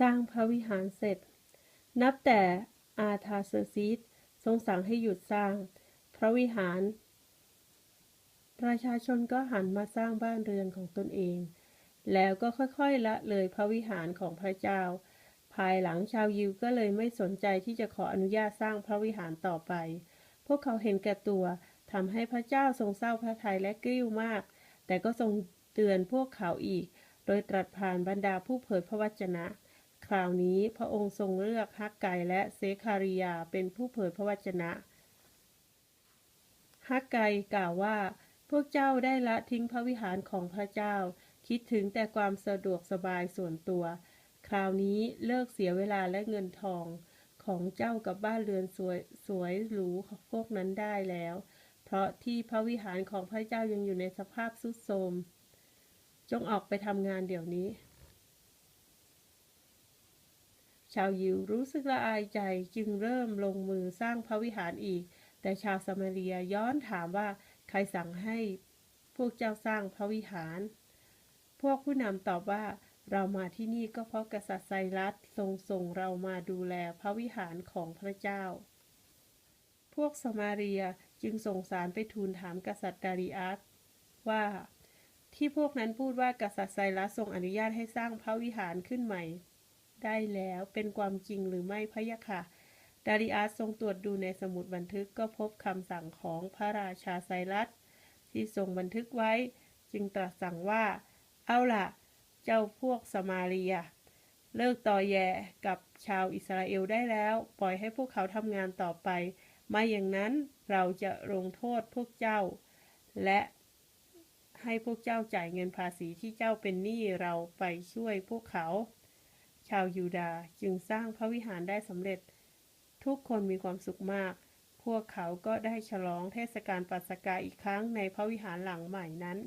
สร้างพระวิหารเสร็จ นับแต่อาธาเซอร์ซิสทรงสั่งให้หยุดสร้าง พระวิหาร ประชาชนก็หันมาสร้างบ้านเรือนของตนเอง แล้วก็ค่อยๆละเลยพระวิหารของพระเจ้า ภายหลังชาวยิวก็เลยไม่สนใจที่จะขออนุญาตสร้างพระวิหารต่อไป พวกเขาเห็นแก่ตัวทำให้พระเจ้าทรงเศร้าพระทัยและกริ้วมาก แต่ก็ทรงเตือนพวกเขาอีก โดยตรัสผ่านบรรดาผู้เผยพระวจนะ คราวนี้พระองค์ทรงเลือกฮักไกและเซคาริยาเป็นผู้เผยพระวจนะฮักไกกล่าวว่า พวกเจ้าได้ละทิ้งพระวิหารของพระเจ้า คิดถึงแต่ความสะดวกสบายส่วนตัว คราวนี้เลิกเสียเวลาและเงินทองของเจ้ากับบ้านเรือนสวยสวยหรูพวกนั้นได้แล้ว เพราะที่พระวิหารของพระเจ้ายังอยู่ในสภาพทรุดโทรมจงออกไปทำงานเดี๋ยวนี้ ชาวยิวรู้สึกละอายใจจึงเริ่มลงมือสร้างพระวิหารอีก แต่ชาวสมาเรียย้อนถามว่าใครสั่งให้พวกเจ้าสร้างพระวิหาร พวกผู้นำตอบว่าเรามาที่นี่ก็เพราะกษัตริย์ไซรัสทรงส่งเรามาดูแลพระวิหารของพระเจ้า พวกสมาเรียจึงส่งสารไปทูลถามกษัตริย์ดาริอัสว่าที่พวกนั้นพูดว่ากษัตริย์ไซรัสทรงอนุญาตให้สร้างพระวิหารขึ้นใหม่ ได้แล้วเป็นความจริงหรือไม่พะยะค่ะดาริอัสทรงตรวจดูในสมุดบันทึกก็พบคำสั่งของพระราชาไซรัส ที่ทรงบันทึกไว้ จึงตรัสสั่งว่า เอาล่ะ เจ้าพวกสมาเรีย เลิกต่อแย่กับชาวอิสราเอลได้แล้ว ปล่อยให้พวกเขาทำงานต่อไป ไม่อย่างนั้นเราจะลงโทษพวกเจ้า และให้พวกเจ้าจ่ายเงินภาษีที่เจ้าเป็นหนี้เราไปช่วยพวกเขา ชาวยูดาห์จึงสร้างพระวิหารได้สำเร็จ ทุกคนมีความสุขมาก พวกเขาก็ได้ฉลองเทศกาลปัสกาอีกครั้งในพระวิหารหลังใหม่นั้น